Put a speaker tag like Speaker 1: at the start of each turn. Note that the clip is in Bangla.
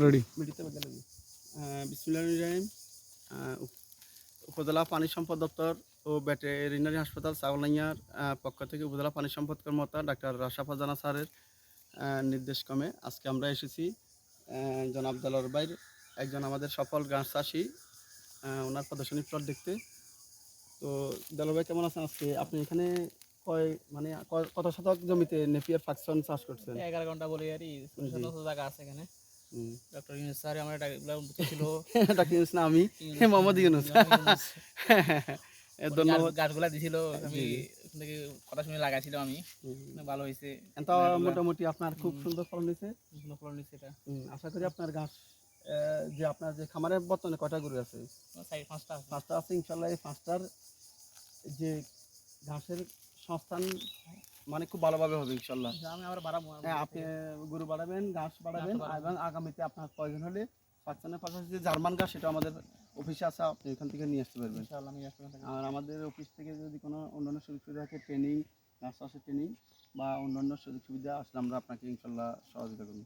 Speaker 1: রেডি
Speaker 2: উপজেলা পানি সম্পদ দপ্তর ও ভেটেরিনারি হাসপাতাল চাউলাইয়ার আহ, পক্ষ থেকে উপজেলা পানি সম্পদ কর্মকর্তা ডাক্তার রাশাফা জানা স্যারের আহ, নির্দেশক্রমে আজকে আমরা এসেছি। জনাব দেলোয়ার বাইর একজন আমাদের সফল গাছ চাষি ওনার প্রদর্শনী প্লট দেখতে। তো দেলোয়ার ভাই কেমন আছেন আজকে? আপনি এখানে কয় মানে কত শতক জমিতে নেপিয়ার ফাকশন চাষ করছেন?
Speaker 3: এগারো ঘণ্টা বলি আর জায়গা আছে এখানে। ডক্টর ইউনুস স্যার আমার ছিল।
Speaker 2: ডাক্তার ইউনুস না আমি। মোহাম্মদ ইউনুস। ধন্যবাদ।
Speaker 3: গাছগুলা দিছিল আমি থেকে কথা শুনে লাগাইছিল আমি। ভালো হয়েছে।
Speaker 2: তো মোটামুটি আপনার খুব সুন্দর ফলন হয়েছে।
Speaker 3: ভালো ফলন নিচ্ছে এটা।
Speaker 2: আশা করি আপনার গাছ যে আপনার যে খামারের বর্তমানে কয়টা গরু আছে?
Speaker 3: পাঁচটা
Speaker 2: পাঁচটা আছে ইনশাল্লাহ এই পাঁচটার যে ঘাসের সংস্থান মানে খুব ভালোভাবে হবে ইনশাল্লাহ
Speaker 3: আমি আবার বাড়াবো
Speaker 2: হ্যাঁ আপনি গরু বাড়াবেন ঘাস বাড়াবেন এবং আগামীতে আপনার প্রয়োজন হলে পাকিস্তানের পাশাপাশি যে জার্মান ঘাস সেটা আমাদের অফিসে আসা আপনি এখান থেকে নিয়ে আসতে পারবেন। আর আমাদের অফিস থেকে যদি কোনো অন্যান্য সুযোগ সুবিধা থাকে ট্রেনিং ঘাস চাষের ট্রেনিং বা অন্যান্য সুযোগ সুবিধা আসলে আমরা আপনাকে ইনশাল্লাহ সহযোগিতা করব।